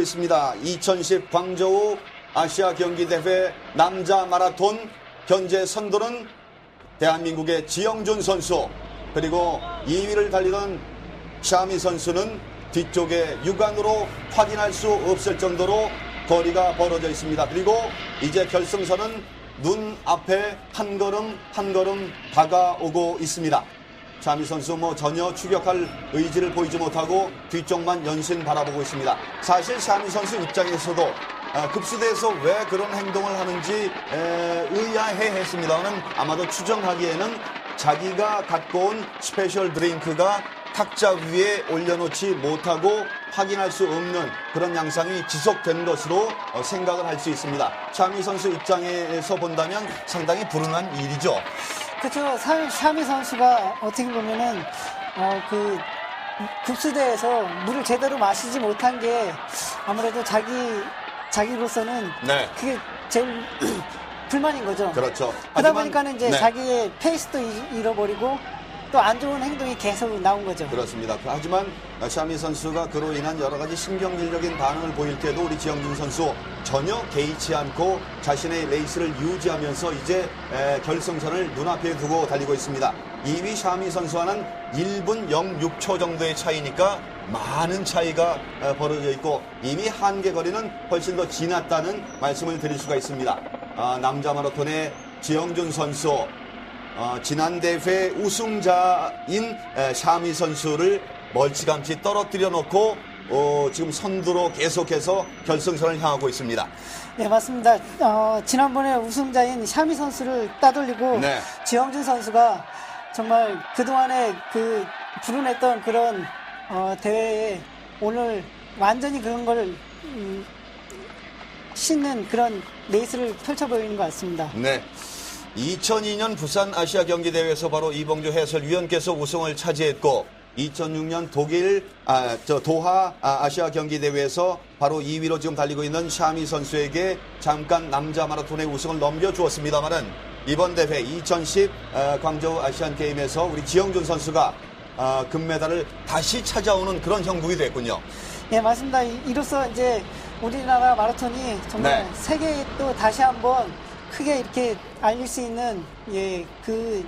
있습니다. 2010 광저우 아시아 경기 대회 남자 마라톤 현재 선두는 대한민국의 지영준 선수 그리고 2위를 달리던 샤미 선수는 뒤쪽에 육안으로 확인할 수 없을 정도로 거리가 벌어져 있습니다. 그리고 이제 결승선은 눈 앞에 한 걸음 한 걸음 다가오고 있습니다. 자미 선수 뭐 전혀 추격할 의지를 보이지 못하고 뒤쪽만 연신 바라보고 있습니다. 사실 샤미 선수 입장에서도 아, 급수대에서 왜 그런 행동을 하는지 에, 의아해 했습니다만 아마도 추정하기에는 자기가 갖고 온 스페셜 드링크가 탁자 위에 올려놓지 못하고 확인할 수 없는 그런 양상이 지속된 것으로 어, 생각을 할 수 있습니다. 샤미 선수 입장에서 본다면 상당히 불운한 일이죠. 그렇죠. 사- 샤미 선수가 어떻게 보면은 어, 그 급수대에서 물을 제대로 마시지 못한 게 아무래도 자기 자기로서는 네. 그게 제일 불만인 거죠. 그렇죠. 그러다 하지만- 보니까는 이제 네. 자기의 페이스도 이- 잃어버리고 또 안 좋은 행동이 계속 나온 거죠. 그렇습니다. 하지만 샤미 선수가 그로 인한 여러 가지 신경질적인 반응을 보일 때도 우리 지영준 선수 전혀 개의치 않고 자신의 레이스를 유지하면서 이제 에, 결승선을 눈앞에 두고 달리고 있습니다. 2위 샤미 선수와는 1분 06초 정도의 차이니까 많은 차이가 에, 벌어져 있고 이미 한계 거리는 훨씬 더 지났다는 말씀을 드릴 수가 있습니다. 아, 남자 마라톤의 지영준 선수 어, 지난 대회 우승자인 에, 샤미 선수를 멀찌감치 떨어뜨려 놓고 어, 지금 선두로 계속해서 결승선을 향하고 있습니다. 네, 맞습니다. 어, 지난번에 우승자인 샤미 선수를 따돌리고 네. 지영준 선수가 정말 그동안에 그 불운했던 그런 어, 대회에 오늘 완전히 그런 걸 음, 씻는 그런 레이스를 펼쳐 보이는 것 같습니다. 네. 2002년 부산 아시아 경기 대회에서 바로 이봉주 해설위원께서 우승을 차지했고 2006년 독일 아, 저 도하 아, 시아 경기 대회에서 바로 2위로 지금 달리고 있는 샤미 선수에게 잠깐 남자 마라톤의 우승을 넘겨주었습니다만은 이번 대회 2010 어, 광저우 아시안 게임에서 우리 지영준 선수가 아, 금메달을 다시 찾아오는 그런 형국이 됐군요. 네, 맞습니다. 이- 이로써 이제 우리나라 마라톤이 정말 네. 세계에 또 다시 한번 크게 이렇게 알릴 수 있는 예, 그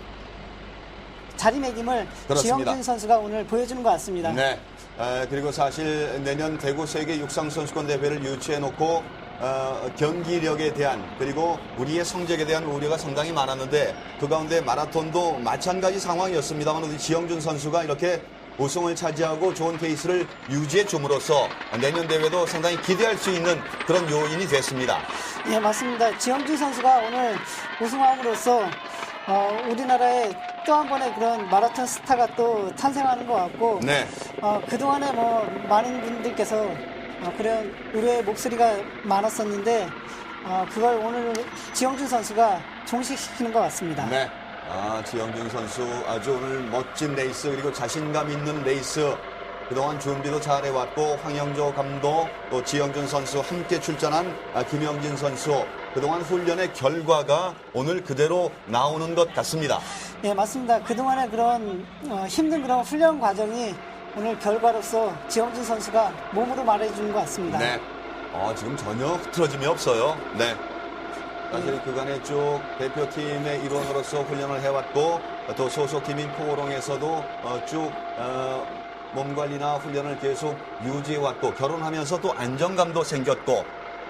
자리매김을 그렇습니다. 지영준 선수가 오늘 보여주는 것 같습니다. 네. 에, 그리고 사실 내년 대구 세계 육상 선수권 대회를 유치해 놓고 어, 경기력에 대한 그리고 우리의 성적에 대한 우려가 상당히 많았는데 그 가운데 마라톤도 마찬가지 상황이었습니다만 우리 지영준 선수가 이렇게 우승을 차지하고 좋은 페이스를 유지해 줌으로써 내년 대회도 상당히 기대할 수 있는 그런 요인이 됐습니다. 예, 맞습니다. 지영준 선수가 오늘 우승함으로써 어, 우리나라에 또 한 번의 그런 마라톤 스타가 또 탄생하는 것 같고 네. 어, 그동안에 뭐 많은 분들께서 어, 그런 우려의 목소리가 많았었는데 어, 그걸 오늘 지영준 선수가 종식시키는 것 같습니다. 네. 아, 지영준 선수 아주 오늘 멋진 레이스 그리고 자신감 있는 레이스 그동안 준비도 잘해왔고 황영조 감독 또 지영준 선수 함께 출전한 아, 김영진 선수 그동안 훈련의 결과가 오늘 그대로 나오는 것 같습니다. 예, 맞습니다. 그동안의 그런 어, 힘든 그런 훈련 과정이 오늘 결과로서 지영준 선수가 몸으로 말해주는 것 같습니다. 네. 어, 지금 전혀 흐트러짐이 없어요. 네. 사실 그간에 쭉 대표팀의 일원으로서 훈련을 해왔고 또 소속팀인 포롱에서도 어, 쭉 어, 몸 관리나 훈련을 계속 유지해왔고 결혼하면서 또 안정감도 생겼고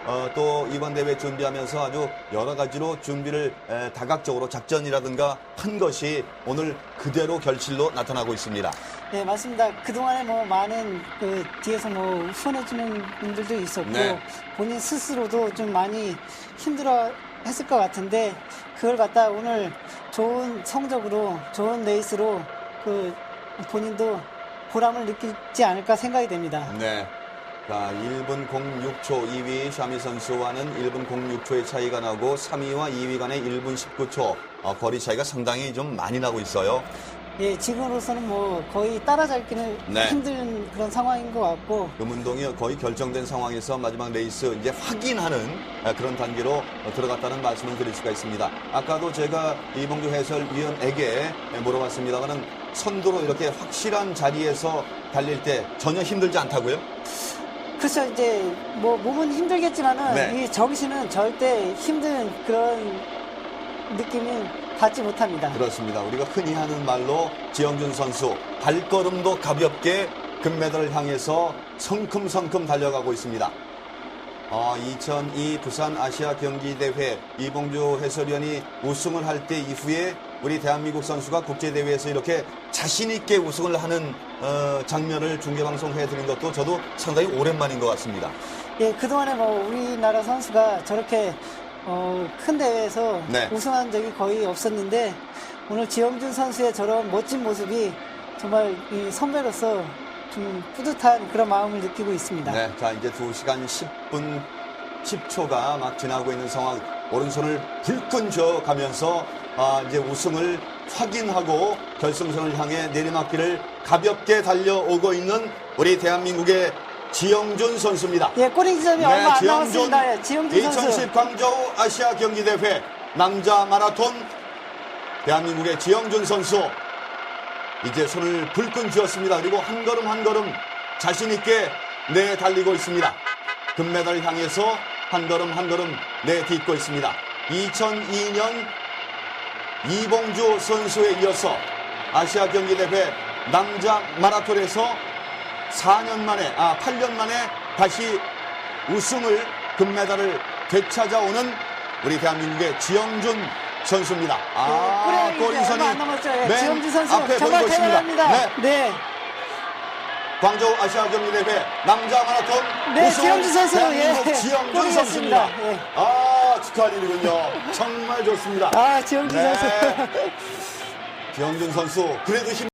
어, 또 이번 대회 준비하면서 아주 여러 가지로 준비를 에, 다각적으로 작전이라든가 한 것이 오늘 그대로 결실로 나타나고 있습니다. 네, 맞습니다. 그동안에 뭐 많은 그 뒤에서 뭐 후원해주는 분들도 있었고 네. 본인 스스로도 좀 많이 힘들어 했을 것 같은데 그걸 갖다 오늘 좋은 성적으로 좋은 레이스로 그 본인도 보람을 느끼지 않을까 생각이 됩니다. 네. 자, 1분 06초 2위 샤미 선수와는 1분 06초의 차이가 나고 3위와 2위 간의 1분 19초 어, 거리 차이가 상당히 좀 많이 나고 있어요. 예, 지금으로서는 뭐 거의 따라잡기는 네. 힘든 그런 상황인 것 같고 금운동이 거의 결정된 상황에서 마지막 레이스 이제 확인하는 아, 그런 단계로 어, 들어갔다는 말씀을 드릴 수가 있습니다. 아까도 제가 이봉주 해설위원에게 물어봤습니다만은 선두로 이렇게 확실한 자리에서 달릴 때 전혀 힘들지 않다고요? 그래서 이제 뭐 몸은 힘들겠지만은 네. 이 정신은 절대 힘든 그런 느낌은 받지 못합니다. 그렇습니다. 우리가 흔히 하는 말로 지영준 선수 발걸음도 가볍게 금메달을 향해서 성큼성큼 달려가고 있습니다. 어, 2002 부산 아시아 경기 대회 이봉주 해설위원이 우승을 할 때 이후에 우리 대한민국 선수가 국제대회에서 이렇게 자신있게 우승을 하는 어, 장면을 중계방송 해 드린 것도 저도 상당히 오랜만인 것 같습니다. 예, 그동안에 뭐 우리나라 선수가 저렇게 어, 큰 대회에서 네. 우승한 적이 거의 없었는데 오늘 지영준 선수의 저런 멋진 모습이 정말 이 선배로서 좀 뿌듯한 그런 마음을 느끼고 있습니다. 네, 자 이제 2시간 10분 10초가 막 지나고 있는 상황. 오른손을 불끈 쥐어 가면서 아, 이제 우승을 확인하고 결승선을 향해 내리막길을 가볍게 달려오고 있는 우리 대한민국의 지영준 선수입니다. 예, 꼬리 지점이 얼마 안 남았습니다. 예, 지영준 선수. 2010 광저우 아시아 경기대회 남자 마라톤 대한민국의 지영준 선수 이제 손을 불끈 쥐었습니다. 그리고 한 걸음 한 걸음 자신 있게 내 달리고 있습니다. 금메달 향해서 한 걸음 한 걸음 내딛고 있습니다. 2002년 이봉주 선수에 이어서 아시아 경기 대회 남자 마라톤에서 4년 만에, 아, 8년 만에 다시 우승을, 금메달을 되찾아오는 우리 대한민국의 지영준 선수입니다. 아, 얼마 안 남았죠. 예, 맨 지영준 선수 앞에 정말 보이고 있습니다. 대단합니다. 네, 네. 광저우 아시아 경기대회 남자 마라톤 네, 우승 지영준 선수, 대한민국 예, 지영준. 선수입니다. 예. 아, 축하할 일이군요. 정말 좋습니다. 아, 지영준 네. 선수. 지영준 선수, 그래도 힘